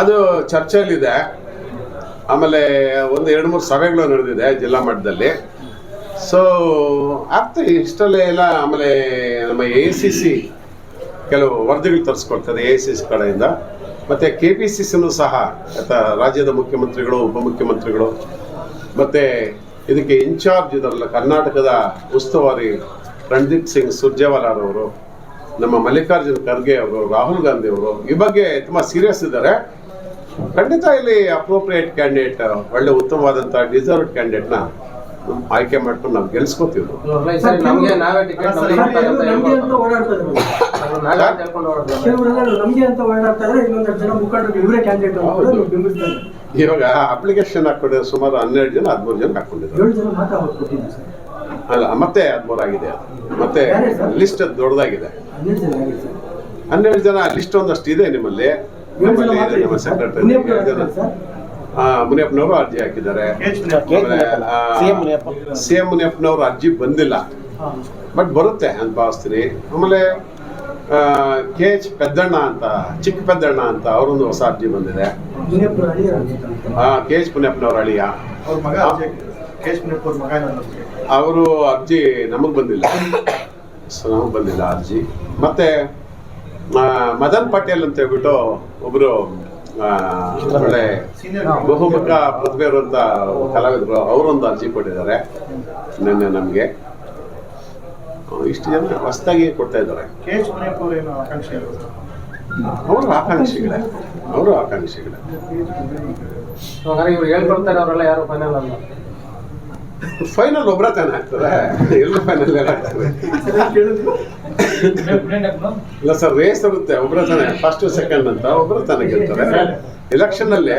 ಅದು ಚರ್ಚೆಯಲ್ಲಿದೆ. ಆಮೇಲೆ ಒಂದು ಎರಡು ಮೂರು ಸಭೆಗಳು ನಡೆದಿದೆ ಜಿಲ್ಲಾ ಮಟ್ಟದಲ್ಲಿ. ಸೊ ಆಗ್ತದೆ ಇಷ್ಟಲ್ಲೇ ಎಲ್ಲ ಆಮೇಲೆ ನಮ್ಮ ಎ ಸಿ ಸಿ ಕೆಲವು ವರದಿಗಳು ತರಿಸ್ಕೊಡ್ತದೆ ಎ ಸಿ ಸಿ ಕಡೆಯಿಂದ. ಮತ್ತು ಕೆ ಪಿ ಸಿ ಸಿನೂ ಸಹ ರಾಜ್ಯದ ಮುಖ್ಯಮಂತ್ರಿಗಳು, ಉಪಮುಖ್ಯಮಂತ್ರಿಗಳು, ಮತ್ತು ಇದಕ್ಕೆ ಇನ್ಚಾರ್ಜ್ ಇದರಲ್ಲ ಕರ್ನಾಟಕದ ಉಸ್ತುವಾರಿ ರಣದೀಪ್ ಸಿಂಗ್ ಸುರ್ಜೇವಾಲಾರವರು, ನಮ್ಮ ಮಲ್ಲಿಕಾರ್ಜುನ್ ಖರ್ಗೆ ಅವರು, ರಾಹುಲ್ ಗಾಂಧಿ ಅವರು, ಈ ಬಗ್ಗೆ ತುಂಬ ಸೀರಿಯಸ್ ಇದ್ದಾರೆ. ಖಂಡಿತ ಇಲ್ಲಿ ಅಪ್ರೋಪ್ರಿಯೇಟ್ ಕ್ಯಾಂಡಿಡೇಟ್ ಒಳ್ಳೆ ಉತ್ತಮವಾದಂಥ ಡಿಸರ್ವ್ಡ್ ಕ್ಯಾಂಡಿಡೇಟ್ನ ಆಯ್ಕೆ ಮಾಡ್ಕೊಂಡು ನಾವು ಗೆಲ್ಸ್ಕೊತೀವಿ. ಇವಾಗ ಅಪ್ಲಿಕೇಶನ್ ಹಾಕೊಂಡಿದ್ದಾರೆ ಸುಮಾರು ಹನ್ನೆರಡು ಜನ ಹದಿಮೂರು ಜನ ಹಾಕೊಂಡಿದ್ದಾರೆ. ಅಲ್ಲ ಮತ್ತೆ ಹದಿಮೂರು ಆಗಿದೆ. ಮತ್ತೆ ಲಿಸ್ಟ್ ದೊಡ್ಡದಾಗಿದೆ. ಹನ್ನೆರಡು ಜನ ಆಗಿದೆ ಸರ್. ಹನ್ನೆರಡು ಜನ ಲಿಸ್ಟ್ ಒಂದಷ್ಟು ಇದೆ ನಿಮ್ಮಲ್ಲಿ. ನಮ್ಮ ಮುನಿಯಪ್ಪನವರು ಅರ್ಜಿ ಹಾಕಿದ್ದಾರೆ. ಸಿ ಎಂ ಮುನಿಯಪ್ಪನವರು ಅರ್ಜಿ ಬಂದಿಲ್ಲ. ಬಟ್ ಬರುತ್ತೆ ಅಂತ ಭಾವಿಸ್ತೀನಿ. ಆಮೇಲೆ ಕೆ ಎಚ್ ಪೆದ್ದಣ್ಣ ಅಂತ ಚಿಕ್ಕ ಪೆದ್ದಣ್ಣ ಅಂತ ಅವರೊಂದು ಹೊಸ ಅರ್ಜಿ ಬಂದಿದೆ. ಕೆ ಎಚ್ ಮುನಿಯಪ್ಪನವ್ರ ಅಳಿಯ. ಅವ್ರ ಅರ್ಜಿ ನಮಗೆ ಬಂದಿಲ್ಲ. ಸೊ ನಮಗೆ ಬಂದಿಲ್ಲ ಅರ್ಜಿ. ಮತ್ತೆ ಮದನ್ ಪಟೇಲ್ ಅಂತ ಹೇಳ್ಬಿಟ್ಟು ಒಬ್ಬರು ಒಳ್ಳೆ ಬಹುಮುಖ ಪ್ರತಿಭೆ ಇರುವಂತ ಕಲಾವಿದರು. ಅವರೊಂದು ಅರ್ಜಿ ಕೊಟ್ಟಿದ್ದಾರೆ ನಿನ್ನೆ ನಮಗೆ. ಇಷ್ಟು ಜನ ಹೊಸದಾಗಿ ಕೊಡ್ತಾ ಇದ್ದಾರೆ. ಅವರು ಆಕಾಂಕ್ಷಿಗಳೇ. ಅವರು ಆಕಾಂಕ್ಷಿಗಳೇ. ಹೇಳ್ಕೊಡ್ತಾರೆ ಇವ್ರು ಅವರೆಲ್ಲ ಯಾರು ಫೈನಲ್ ಅಲ್ಲ. ಫೈನಲ್ ಒಬ್ಬರ ತಾನೇ ಆಗ್ತದೆ? ಎಲ್ಲ ಫೈನಲ್ ಇಲ್ಲ ಸರ್ ರೇಸ್ ಇರುತ್ತೆ ಒಬ್ಬರ ತಾನೇ ಫಸ್ಟ್ ಸೆಕೆಂಡ್ ಅಂತ ಒಬ್ಬರ ತಾನೆ ಗೆಲ್ತಾರೆ. ಎಲೆಕ್ಷನ್ ಅಲ್ಲೇ